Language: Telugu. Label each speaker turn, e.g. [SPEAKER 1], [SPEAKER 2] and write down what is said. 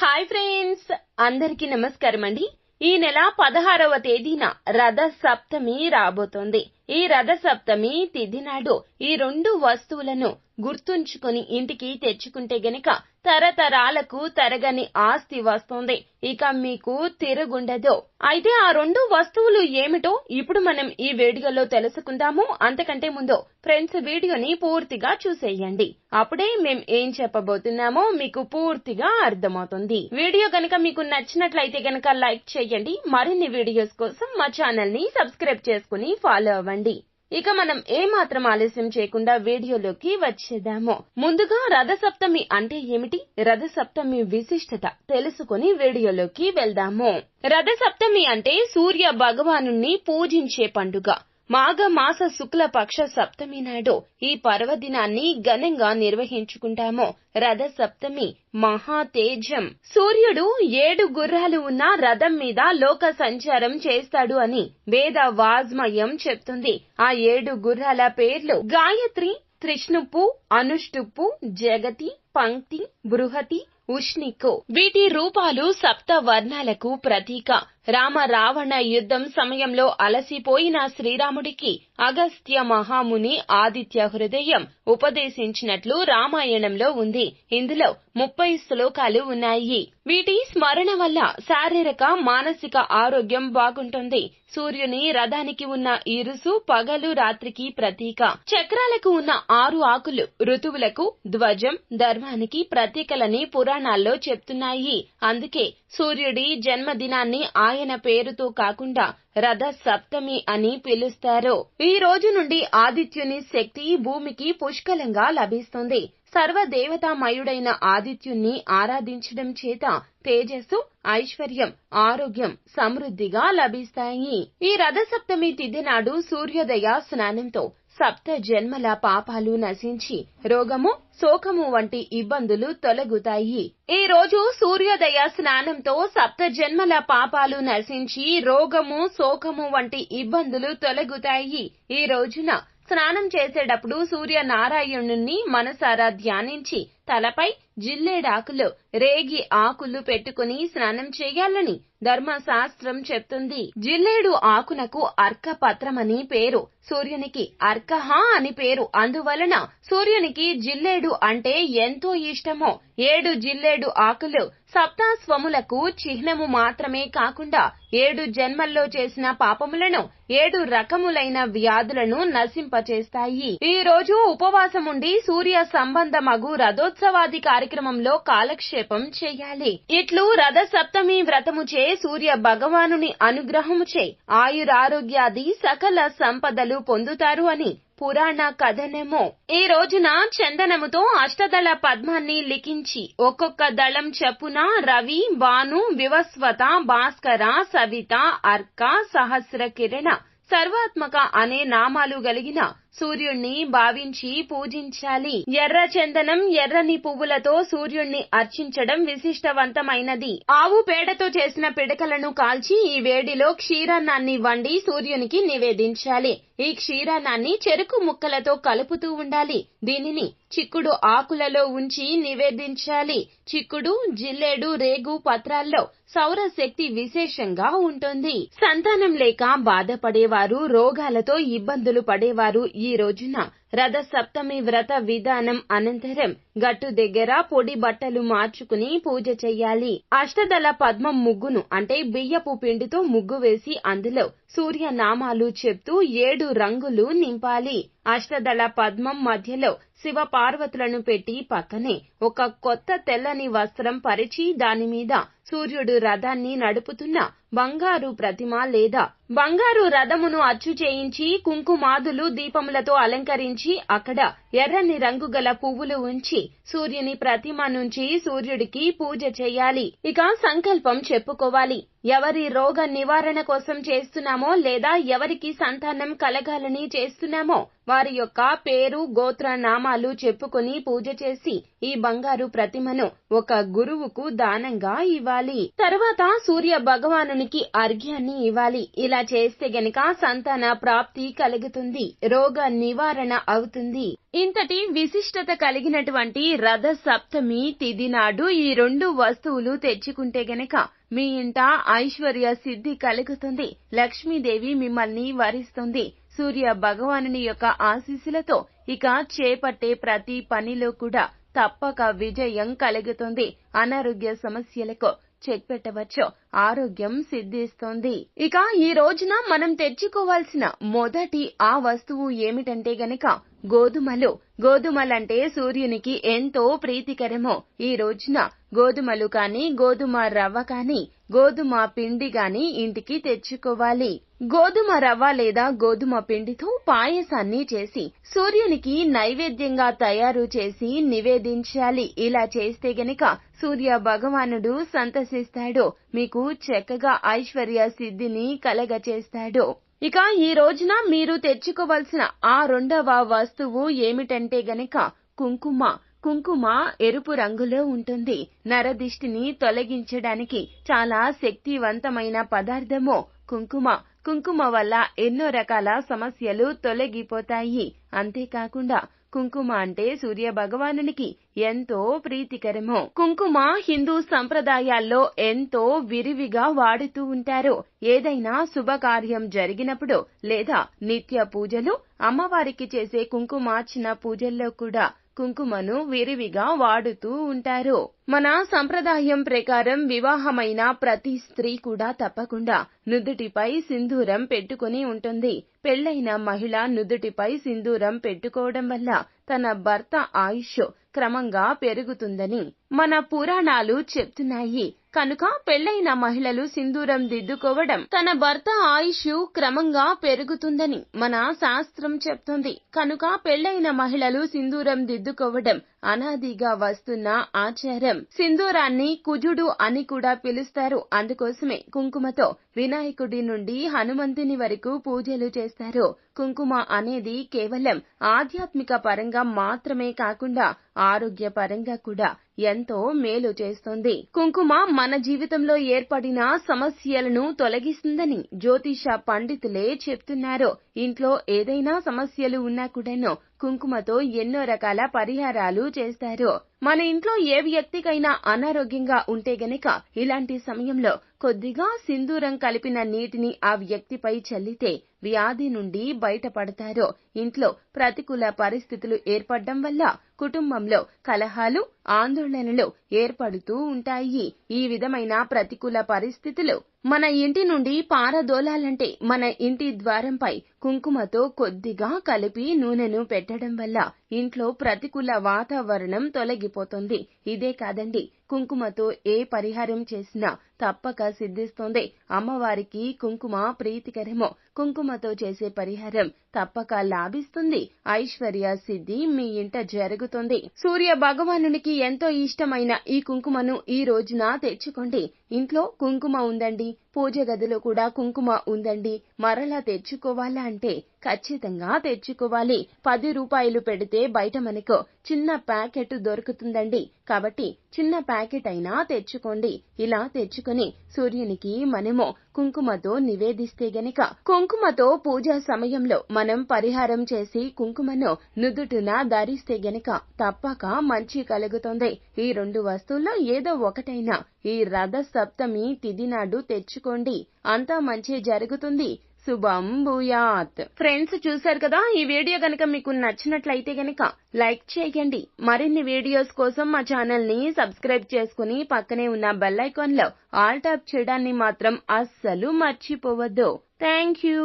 [SPEAKER 1] హాయ్ ఫ్రెండ్స్ అందరికీ నమస్కారం అండి. ఈ నెల పదహారవ తేదీన రథ సప్తమి రాబోతోంది. ఈ రథ సప్తమి తిథి నాడు ఈ రెండు వస్తువులను గుర్తుంచుకొని ఇంటికి తెచ్చుకుంటే గనక తరతరాలకు తరగని ఆస్తి వస్తుంది. ఇక మీకు తిరుగుండదు. అయితే ఆ రెండు వస్తువులు ఏమిటో ఇప్పుడు మనం ఈ వీడియోలో తెలుసుకుందాము. అంతకంటే ముందు ఫ్రెండ్స్ వీడియోని పూర్తిగా చూసేయండి. అప్పుడే మేం ఏం చెప్పబోతున్నామో మీకు పూర్తిగా అర్థమవుతుంది. వీడియో గనక మీకు నచ్చినట్లయితే గనక లైక్ చేయండి. మరిన్ని వీడియోస్ కోసం మా ఛానల్ని సబ్స్క్రైబ్ చేసుకుని ఫాలో అవ్వండి. ఇక మనం ఏ మాత్రం ఆలస్యం చేయకుండా వీడియోలోకి వచ్చేద్దాము. ముందుగా రథ సప్తమి అంటే ఏమిటి? రథ సప్తమి విశిష్టత తెలుసుకుని వీడియోలోకి వెళ్దాము. రథ సప్తమి అంటే సూర్య భగవాను పూజించే పండుగ. మాఘ మాస శుక్ల పక్ష సప్తమి నాడు ఈ పర్వదినాన్ని ఘనంగా నిర్వహించుకుంటాము. రథ సప్తమి మహాతేజం. సూర్యుడు ఏడు గుర్రాలు ఉన్న రథం మీద లోక సంచారం చేస్తాడు అని వేద వాజ్మయం చెప్తుంది. ఆ ఏడు గుర్రాల పేర్లు గాయత్రి త్రిష్ణుపు అనుష్ఠుప్పు జగతి పంక్తి బృహతి ఉష్ణికు. వీటి రూపాలు సప్త వర్ణాలకు ప్రతీక. రామ రావణ యుద్ధం సమయంలో అలసిపోయిన శ్రీరాముడికి అగస్త్య మహాముని ఆదిత్య హృదయం ఉపదేశించినట్లు రామాయణంలో ఉంది. ఇందులో ముప్పై శ్లోకాలు ఉన్నాయి. వీటి స్మరణ వల్ల శారీరక మానసిక ఆరోగ్యం బాగుంటుంది. సూర్యుని రథానికి ఉన్న ఇరుసు పగలు రాత్రికి ప్రతీక. చక్రాలకు ఉన్న ఆరు ఆకులు ఋతువులకు ధ్వజం ధర్మానికి ప్రతీకలని పురాణాల్లో చెప్తున్నాయి. అందుకే సూర్యుడి జన్మదినాన్ని ఆయన పేరుతో కాకుండా రథ సప్తమి అని పిలుస్తారు. ఈ రోజు నుండి ఆదిత్యుని శక్తి భూమికి పుష్కలంగా లభిస్తుంది. సర్వదేవతామయుడైన ఆదిత్యుణ్ణి ఆరాధించడం చేత తేజస్సు ఐశ్వర్యం ఆరోగ్యం సమృద్ధిగా లభిస్తాయి. ఈ రథ సప్తమి తిథి నాడు సూర్యోదయ స్నానంతో సప్త జన్మల పాపాలు నశించి రోగము శోకము వంటి ఇబ్బందులు తొలగుతాయి. ఈ రోజు సూర్యోదయ స్నానంతో సప్త జన్మల పాపాలు నశించి రోగము శోకము వంటి ఇబ్బందులు తొలగుతాయి. ఈ రోజున స్నానం చేసేటప్పుడు సూర్య నారాయణుణ్ణి మనసారా ధ్యానించి తలపై జిల్లేడాకులు రేగి ఆకులు పెట్టుకుని స్నానం చేయాలని ధర్మశాస్త్రం చెప్తుంది. జిల్లేడు ఆకునకు అర్కపత్రమని పేరు. సూర్యునికి అర్కహ అని పేరు. అందువలన సూర్యునికి జిల్లేడు అంటే ఎంతో ఇష్టమో. ఏడు జిల్లేడు ఆకులు సప్తాస్వములకు చిహ్నము మాత్రమే కాకుండా ఏడు జన్మల్లో చేసిన పాపములను ఏడు రకములైన వ్యాధులను నశింపచేస్తాయి. ఈ రోజు ఉపవాసముండి సూర్య సంబంధమగు రథోత్సవాది కార్యక్రమంలో కాలక్షేపం చేయాలి. ఇట్లు రథ సప్తమి వ్రతముచే సూర్య భగవానుని అనుగ్రహముచే ఆయురారోగ్యాది సకల సంపదలు పొందుతారు అని పురాణ కథనము. ఈ రోజున చందనముతో అష్టదళ పద్మాన్ని లిఖించి ఒక్కొక్క దళం చెప్పున రవి భాను వివస్వత భాస్కర సవిత అర్క సహస్ర కిరణ సర్వాత్మక అనే నామాలు కలిగిన సూర్యుణ్ణి భావించి పూజించాలి. ఎర్ర చందనం ఎర్రని పువ్వులతో సూర్యుణ్ణి అర్చించడం విశిష్టవంతమైనది. ఆవు పేడతో చేసిన పిడకలను కాల్చి ఈ వేడిలో క్షీరాన్నాన్ని వండి సూర్యునికి నివేదించాలి. ఈ క్షీరాన్నాన్ని చెరుకు ముక్కలతో కలుపుతూ ఉండాలి. దీనిని చిక్కుడు ఆకులలో ఉంచి నివేదించాలి. చిక్కుడు జిల్లేడు రేగు పత్రాల్లో సౌరశక్తి విశేషంగా ఉంటుంది. సంతానం లేక బాధపడేవారు రోగాలతో ఇబ్బందులు పడేవారు ఈ రోజున రథ సప్తమి వ్రత విధానం అనంతరం గట్టు దగ్గర పొడి బట్టలు మార్చుకుని పూజ చెయ్యాలి. అష్టదళ పద్మం ముగ్గును అంటే బియ్యపు పిండితో ముగ్గు వేసి అందులో సూర్య నామాలు చెప్తూ ఏడు రంగులు నింపాలి. అష్టదళ పద్మం మధ్యలో శివ పార్వతులను పెట్టి పక్కనే ఒక కొత్త తెల్లని వస్త్రం పరిచి దాని మీద సూర్యుడు రథాన్ని నడుపుతున్న బంగారు ప్రతిమ లేదా బంగారు రథమును అచ్చు చేయించి కుంకుమాదులు దీపములతో అలంకరించి అక్కడ ఎర్రని రంగు గల పువ్వులు ఉంచి సూర్యుని ప్రతిమ నుంచి సూర్యుడికి పూజ చేయాలి. ఇక సంకల్పం చెప్పుకోవాలి. ఎవరి రోగ నివారణ కోసం చేస్తున్నామో లేదా ఎవరికి సంతానం కలగాలని చేస్తున్నామో వారి యొక్క పేరు గోత్ర నామాలు చెప్పుకొని పూజ చేసి ఈ బంగారు ప్రతిమను ఒక గురువుకు దానంగా ఇవ్వాలి. తర్వాత సూర్య భగవానునికి అర్ఘ్యాన్ని ఇవ్వాలి. ఇలా చేస్తే గనక సంతాన ప్రాప్తి కలుగుతుంది రోగ నివారణ అవుతుంది. ఇంతటి విశిష్టత కలిగినటువంటి రథ సప్తమి తిథి నాడు ఈ రెండు వస్తువులు తెచ్చుకుంటే గనక మీ ఇంట ఐశ్వర్య సిద్ధి కలుగుతుంది. లక్ష్మీదేవి మిమ్మల్ని వరిస్తుంది. సూర్య భగవానుని యొక్క ఆశీస్సులతో ఇక చేపట్టే ప్రతి పనిలో కూడా తప్పక విజయం కలుగుతుంది. అనారోగ్య సమస్యలకు చెక్ పెట్టవచ్చు. ఆరోగ్యం సిద్ధిస్తుంది. ఇక ఈ రోజున మనం తెచ్చుకోవాల్సిన మొదటి ఆ వస్తువు ఏమిటంటే గనక గోధుమలు. గోధుమలంటే సూర్యునికి ఎంతో ప్రీతికరమో. ఈ రోజున గోధుమలు కాని గోధుమ రవ్వ కాని గోధుమ పిండి గాని ఇంటికి తెచ్చుకోవాలి. గోధుమ రవ్వ లేదా గోధుమ పిండితో పాయసాన్ని చేసి సూర్యునికి నైవేద్యంగా తయారు చేసి నివేదించాలి. ఇలా చేస్తే గనుక సూర్య భగవానుడు సంతసిస్తాడు. మీకు చక్కగా ఐశ్వర్య సిద్ధిని కలగచేస్తాడు. ఇక ఈ రోజున మీరు తెచ్చుకోవలసిన ఆ రెండవ వస్తువు ఏమిటంటే గనక కుంకుమ. కుంకుమ ఎరుపు రంగులో ఉంటుంది. నరదిష్టిని తొలగించడానికి చాలా శక్తివంతమైన పదార్థము కుంకుమ. కుంకుమ వల్ల ఎన్నో రకాల సమస్యలు తొలగిపోతాయి. అంతేకాకుండా కుంకుమ అంటే సూర్య భగవానునికి ఎంతో ప్రీతికరము. కుంకుమ హిందూ సంప్రదాయాల్లో ఎంతో విరివిగా వాడుతూ ఉంటారు. ఏదైనా శుభకార్యం జరిగినప్పుడు లేదా నిత్య పూజలు అమ్మవారికి చేసే కుంకుమార్చన పూజల్లో కూడా కుంకుమను విరివిగా వాడుతూ ఉంటారు. మన సంప్రదాయం ప్రకారం వివాహమైన ప్రతి స్త్రీ కూడా తప్పకుండా నుదుటిపై సింధూరం పెట్టుకుని ఉంటుంది. పెళ్ళైన మహిళ నుదుటిపై సింధూరం పెట్టుకోవడం వల్ల తన భర్త ఆయుష్ క్రమంగా పెరుగుతుందని మన పురాణాలు చెప్తున్నాయి. కనుక పెళ్ళైన మహిళలు సింధూరం దిద్దుకోవడం తన భర్త ఆయుష్ క్రమంగా పెరుగుతుందని మన శాస్త్రం చెప్తుంది. కనుక పెళ్ళైన మహిళలు సింధూరం దిద్దుకోవడం అనాదిగా వస్తున్న ఆచారం. సింధూరాన్ని కుజుడు అని కూడా పిలుస్తారు. అందుకోసమే కుంకుమతో వినాయకుడి నుండి హనుమంతుని వరకు పూజలు చేస్తారు. కుంకుమ అనేది కేవలం ఆధ్యాత్మిక పరంగా మాత్రమే కాకుండా ఆరోగ్య పరంగా కూడా ఎంతో మేలు చేస్తుంది. కుంకుమ మన జీవితంలో ఏర్పడిన సమస్యలను తొలగిస్తుందని జ్యోతిష పండితులే చెప్తున్నారు. ఇంట్లో ఏదైనా సమస్యలు ఉన్నా కూడాను కుంకుమతో ఎన్నో రకాల పరిహారాలు చేస్తారు. మన ఇంట్లో ఏ వ్యక్తికైనా అనారోగ్యంగా ఉంటే గనక ఇలాంటి సమయంలో కొద్దిగా సింధూరం కలిపిన నీటిని ఆ వ్యక్తిపై చల్లితే వ్యాధి నుండి బయటపడతారు. ఇంట్లో ప్రతికూల పరిస్థితులు ఏర్పడడం వల్ల కుటుంబంలో కలహాలు ఆందోళనలు ఏర్పడుతూ ఉంటాయి. ఈ విధమైన ప్రతికూల పరిస్థితులు మన ఇంటి నుండి పారదోలాలంటే మన ఇంటి ద్వారంపై కుంకుమతో కొద్దిగా కలిపి నూనెను పెట్టడం వల్ల ఇంట్లో ప్రతికూల వాతావరణం తొలగిపోతుంది. ఇదే కాదండి కుంకుమతో ఏ పరిహారం చేసినా తప్పక సిద్ధిస్తుంది. అమ్మవారికి కుంకుమ ప్రీతికరమో. కుంకుమతో చేసే పరిహారం తప్పక లాభిస్తుంది. ఐశ్వర్య సిద్ధి మీ ఇంట జరుగుతుంది. సూర్య భగవానునికి ఎంతో ఇష్టమైన ఈ కుంకుమను ఈ రోజున తెచ్చుకోండి. ఇంట్లో కుంకుమ ఉందండి. పూజ గదిలో కూడా కుంకుమ ఉందండి. మరలా తెచ్చుకోవాలా అంటే ఖచ్చితంగా తెచ్చుకోవాలి. పది రూపాయలు పెడితే బయట మనకు చిన్న ప్యాకెట్ దొరుకుతుందండి. కాబట్టి చిన్న ప్యాకెట్ అయినా తెచ్చుకోండి. ఇలా తెచ్చుకొని సూర్యునికి మనము కుంకుమతో నివేదిస్తే గనక కుంకుమతో పూజా సమయంలో మనం పరిహారం చేసి కుంకుమను నుదుటున ధరిస్తే గనక తప్పక మంచి కలుగుతుంది. ఈ రెండు వస్తువుల్లో ఏదో ఒకటైనా ఈ రథ సప్తమి తిదినాడు తెచ్చుకోండి. అంతా మంచి జరుగుతుంది. శుభం భూయాత్ ఫ్రెండ్స్ చూశారు కదా ఈ వీడియో గనక మీకు నచ్చినట్లయితే గనక లైక్ చేయండి. మరిన్ని వీడియోస్ కోసం మా ఛానల్ని సబ్స్క్రైబ్ చేసుకుని పక్కనే ఉన్న బెల్ ఐకాన్లో ఆల్ టాప్ చేయడాన్ని మాత్రం అస్సలు మర్చిపోవద్దు. Thank you.